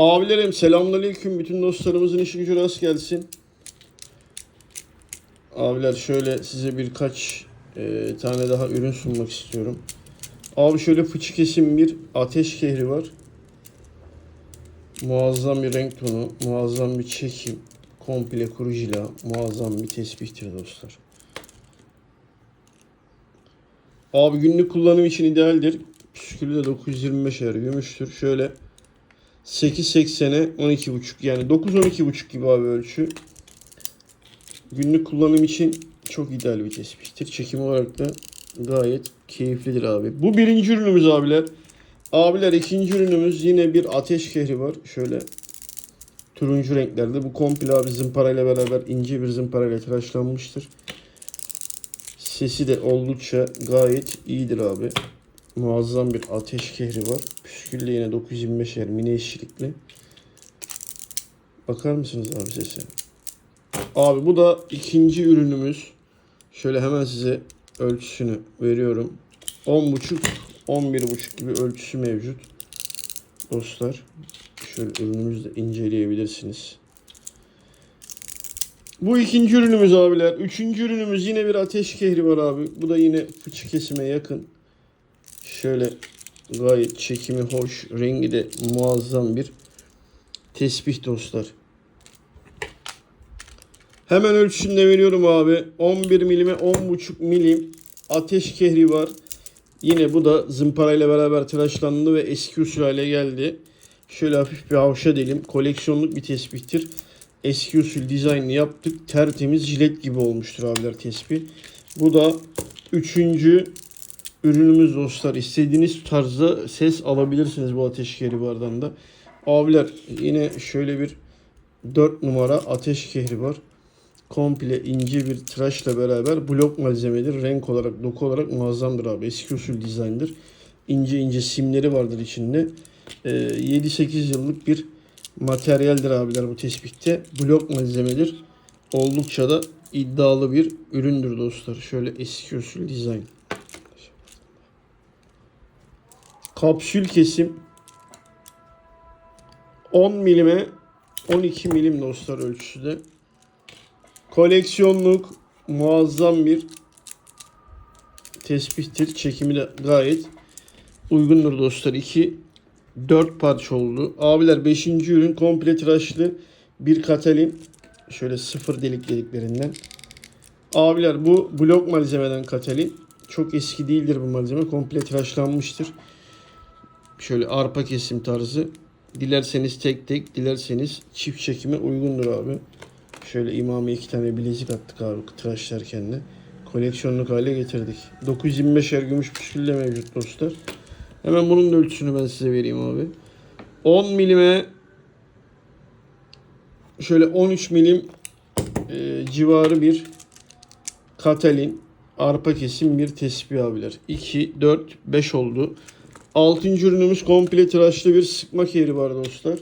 Abilerim selamünaleyküm. Bütün dostlarımızın işi gücü rast gelsin. Abiler şöyle size birkaç e, tane daha ürün sunmak istiyorum. Abi şöyle fıçı kesim bir ateş kehri var. Muazzam bir renk tonu, muazzam bir çekim, komple kuru jila, muazzam bir tesbihtir dostlar. Abi günlük kullanım için idealdir. Püskülü de 925 ayar gümüştür. Şöyle 8.80'e 12.5 yani 9-12.5 gibi abi ölçü. Günlük kullanım için çok ideal bir tespihtir. Çekim olarak da gayet keyiflidir abi. Bu birinci ürünümüz abiler. Abiler ikinci ürünümüz yine bir ateş kehri var. Şöyle turuncu renklerde. Bu komple abi zımparayla beraber ince bir zımparayla tıraşlanmıştır. Sesi de oldukça gayet iyidir abi. Muazzam bir ateş kehri var. Püskülle yine 925 yer mini eşlikli. Bakar mısınız abi sese? Abi bu da ikinci ürünümüz. Şöyle hemen size ölçüsünü veriyorum. 10.5 11.5 gibi ölçüsü mevcut. Dostlar şöyle ürünümüzü de inceleyebilirsiniz. Bu ikinci ürünümüz abiler. Üçüncü ürünümüz yine bir ateş kehri var abi. Bu da yine fıçı kesime yakın. Şöyle gayet çekimi hoş. Rengi de muazzam bir tesbih dostlar. Hemen ölçüsünü de veriyorum abi. 11 milime 10.5 milim ateş kehri var. Yine bu da zımparayla beraber tıraşlandı ve eski usul hale geldi. Şöyle hafif bir havşa diyelim. Koleksiyonluk bir tespihtir. Eski usul dizaynını yaptık. Tertemiz jilet gibi olmuştur abiler tespih. Bu da üçüncü ürünümüz dostlar. İstediğiniz tarzda ses alabilirsiniz bu ateş kehribardan da. Abiler yine şöyle bir 4 numara ateş var. Komple ince bir tıraşla beraber blok malzemedir. Renk olarak, doku olarak muazzamdır abi. Eski usul dizayndır. İnce ince simleri vardır içinde. Ee, 7-8 yıllık bir materyaldir abiler bu tespihte. Blok malzemedir. Oldukça da iddialı bir üründür dostlar. Şöyle eski usul dizayn. Kapsül kesim 10 milime 12 milim dostlar ölçüsü de. Koleksiyonluk muazzam bir tespihtir. Çekimi de gayet uygundur dostlar. 2 4 parça oldu. Abiler 5. ürün komple tıraşlı bir katalin. Şöyle sıfır delik deliklerinden. Abiler bu blok malzemeden katalin. Çok eski değildir bu malzeme. Komple tıraşlanmıştır. Şöyle arpa kesim tarzı. Dilerseniz tek tek, dilerseniz çift çekime uygundur abi. Şöyle imamı iki tane bilezik attık abi tıraşlarken de. Koleksiyonluk hale getirdik. 925 er gümüş püskülle mevcut dostlar. Hemen bunun da ölçüsünü ben size vereyim abi. 10 milime şöyle 13 milim e, civarı bir katalin arpa kesim bir tespih abiler. 2, 4, 5 oldu. Altıncı ürünümüz komple tıraşlı bir sıkma keri var dostlar.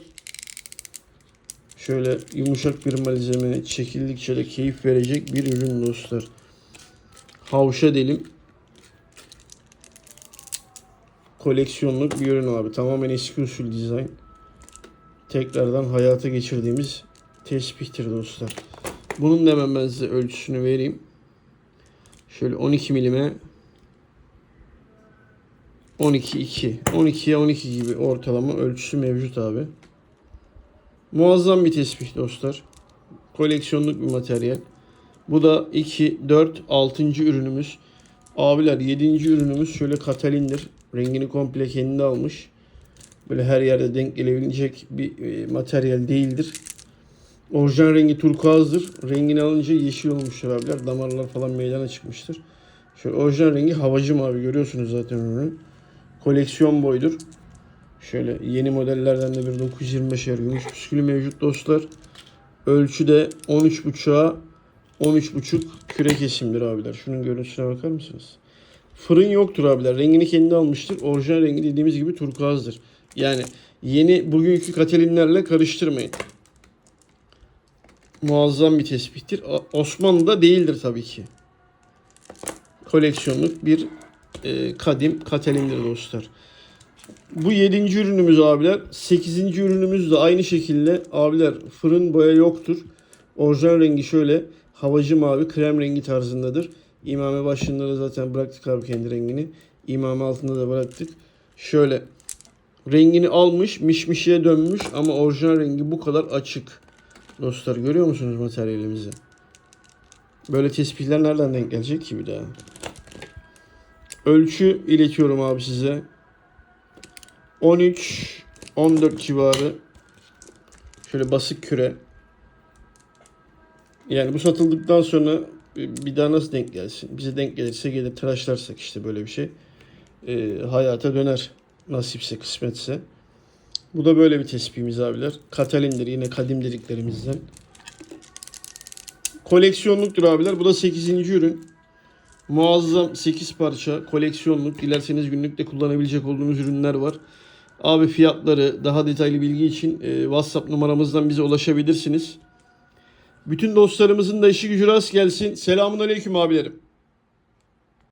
Şöyle yumuşak bir malzeme çekildikçe de keyif verecek bir ürün dostlar. Havşa delim. Koleksiyonluk bir ürün abi. Tamamen eski usul dizayn. Tekrardan hayata geçirdiğimiz tespihtir dostlar. Bunun da hemen ben size ölçüsünü vereyim. Şöyle 12 milime 12 2 12'ye 12 gibi ortalama ölçüsü mevcut abi. Muazzam bir tespih dostlar. Koleksiyonluk bir materyal. Bu da 2, 4, 6. ürünümüz. Abiler 7. ürünümüz şöyle katalindir. Rengini komple kendi almış. Böyle her yerde denk gelebilecek bir e, materyal değildir. Orijinal rengi turkuazdır. Rengini alınca yeşil olmuştur abiler. Damarlar falan meydana çıkmıştır. Şöyle orijinal rengi havacı mavi görüyorsunuz zaten ürünü. Koleksiyon boydur. Şöyle yeni modellerden de bir 925 er gümüş püskülü mevcut dostlar. Ölçü de 13.5'a 13.5 küre kesimdir abiler. Şunun görüntüsüne bakar mısınız? Fırın yoktur abiler. Rengini kendi almıştır. Orijinal rengi dediğimiz gibi turkuazdır. Yani yeni bugünkü katelinlerle karıştırmayın. Muazzam bir tespihtir. Osmanlı'da değildir tabii ki. Koleksiyonluk bir e, kadim katelindir dostlar. Bu 7. ürünümüz abiler. 8. ürünümüz de aynı şekilde abiler fırın boya yoktur. Orijinal rengi şöyle havacı mavi krem rengi tarzındadır. İmame başlığında da zaten bıraktık abi kendi rengini. İmame altında da bıraktık. Şöyle rengini almış mişmişiye dönmüş ama orijinal rengi bu kadar açık. Dostlar görüyor musunuz materyalimizi? Böyle tespihler nereden denk gelecek ki bir daha? Ölçü iletiyorum abi size. 13 14 civarı şöyle basık küre. Yani bu satıldıktan sonra bir daha nasıl denk gelsin? Bize denk gelirse gelir tıraşlarsak işte böyle bir şey. Ee, hayata döner. Nasipse kısmetse. Bu da böyle bir tespihimiz abiler. Katalindir yine kadim dediklerimizden. Koleksiyonluktur abiler. Bu da 8. ürün. Muazzam 8 parça koleksiyonluk. Dilerseniz günlükte kullanabilecek olduğunuz ürünler var. Abi fiyatları daha detaylı bilgi için e, WhatsApp numaramızdan bize ulaşabilirsiniz. Bütün dostlarımızın da işi gücü rast gelsin. Selamun aleyküm abilerim.